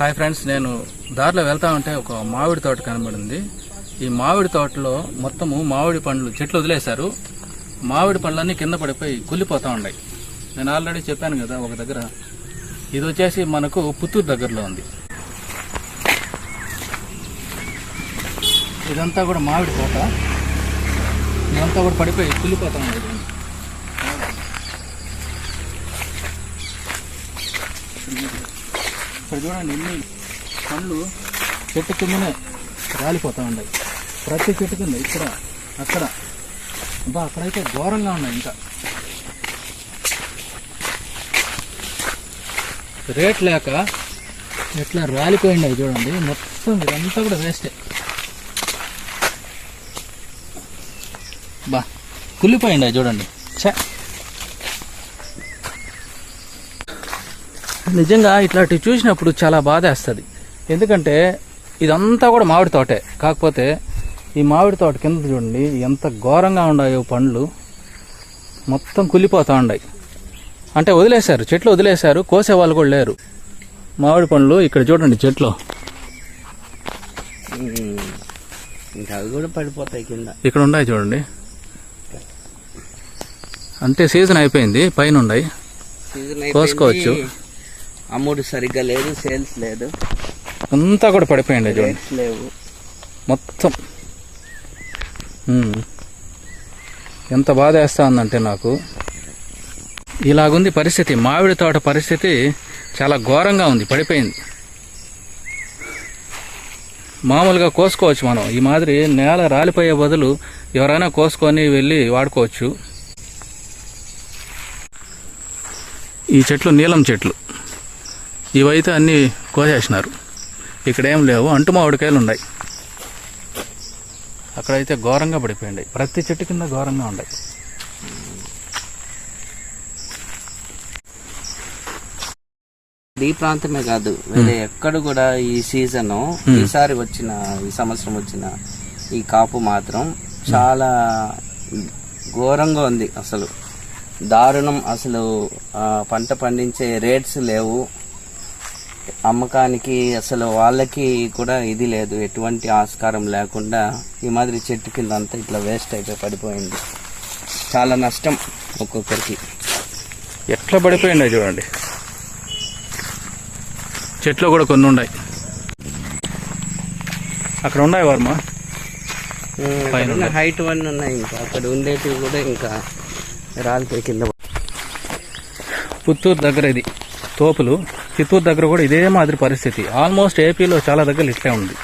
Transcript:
Hi friends నేను దారిలో వెళ్తా ఉంటే ఒక మామిడి తోట కనబడింది. ఈ మామిడి తోటలో మొత్తము మామిడి పండ్లు చెట్లు వదిలేశారు. మామిడి పండ్లన్నీ కింద పడిపోయి కుళ్ళిపోతూ ఉన్నాయి. నేను ఆల్రెడీ చెప్పాను కదా ఒక దగ్గర ఇది వచ్చేసి మనకు పుత్తూరు దగ్గరలో ఉంది. ఇదంతా కూడా మామిడి తోట. ఇదంతా కూడా పడిపోయి కుళ్ళిపోతూ ఉంది ఇక్కడ చూడండి ఎన్ని పండ్లు చెట్టు కిందనే రాలిపోతూ ఉన్నాయి. ప్రతి చెట్టు కింద ఇక్కడ అక్కడ. బా అక్కడైతే ఘోరంగా ఉన్నాయి ఇంకా. రేట్ లేక ఎట్లా రాలిపోయింది అవి చూడండి. మొత్తం ఇదంతా కూడా వేస్టే బా కుళ్ళిపోయింది చూడండి. చా నిజంగా ఇట్లాంటివి చూసినప్పుడు చాలా బాధ వేస్తుంది ఎందుకంటే ఇదంతా కూడా మామిడి తోటే. కాకపోతే ఈ మామిడి తోట కింద చూడండి ఎంత ఘోరంగా ఉన్నాయో పండ్లు. మొత్తం కుళ్ళిపోతూ ఉన్నాయి అంటే వదిలేశారు చెట్లు వదిలేశారు కోసే వాళ్ళు కూడా లేరు. మామిడి పండ్లు ఇక్కడ చూడండి చెట్లు. కూడా పడిపోతాయి కింద. ఇక్కడ ఉన్నాయి చూడండి. అంటే సీజన్ అయిపోయింది పైన ఉన్నాయి. కోసుకోవచ్చు. అమ్ముడు సరిగ్గా లేదు సేల్స్ లేదు. అంతా కూడా పడిపోయింది చూడండి. లేవు. మొత్తం. ఎంత బాధ వేస్తా ఉందంటే నాకు. ఇలాగుంది పరిస్థితి. మామిడి తోట పరిస్థితి చాలా ఘోరంగా ఉంది పడిపోయింది. మామూలుగా కోసుకోవచ్చు మనం. ఈ మాదిరి నేల రాలిపోయే బదులు ఎవరైనా కోసుకొని వెళ్ళి వాడుకోవచ్చు. ఈ చెట్లు నీలం చెట్లు. ఇవైతే అన్నీ కోసేసినారు. ఇక్కడ ఏం లేవు. అంటు మామిడికాయలు ఉన్నాయి. అక్కడైతే ఘోరంగా పడిపోయింది. ప్రతి చెట్టు కింద ఘోరంగా ఉన్నాయి. ఈ ప్రాంతమే కాదు వేరే ఎక్కడ కూడా ఈ సీజన్ ఈసారి వచ్చిన ఈ సంవత్సరం వచ్చిన ఈ కాపు మాత్రం చాలా ఘోరంగా ఉంది అసలు. దారుణం అసలు పంట పండించే రేట్స్ లేవు. అమ్మకానికి అసలు వాళ్ళకి కూడా ఇది లేదు. ఎటువంటి ఆస్కారం లేకుండా ఈ మాదిరి చెట్టు కింద అంతా ఇట్లా వేస్ట్ అయిపోయి పడిపోయింది. చాలా నష్టం ఒక్కొక్కరికి. ఎట్లా పడిపోయింది చూడండి. చెట్లు కూడా కొన్ని ఉన్నాయి. అక్కడ ఉన్నాయి వర్మ? హైట్ వన్ ఉన్నాయి ఇంకా. అక్కడ ఉండేటివి కూడా ఇంకా రాలిపోయి కింద పుత్తూరు దగ్గర ఇది. తోపులు చిత్తూరు దగ్గర కూడా ఇదే మాదిరి పరిస్థితి. ఆల్మోస్ట్ ఏపీలో చాలా దగ్గర ఇట్లే ఉంది.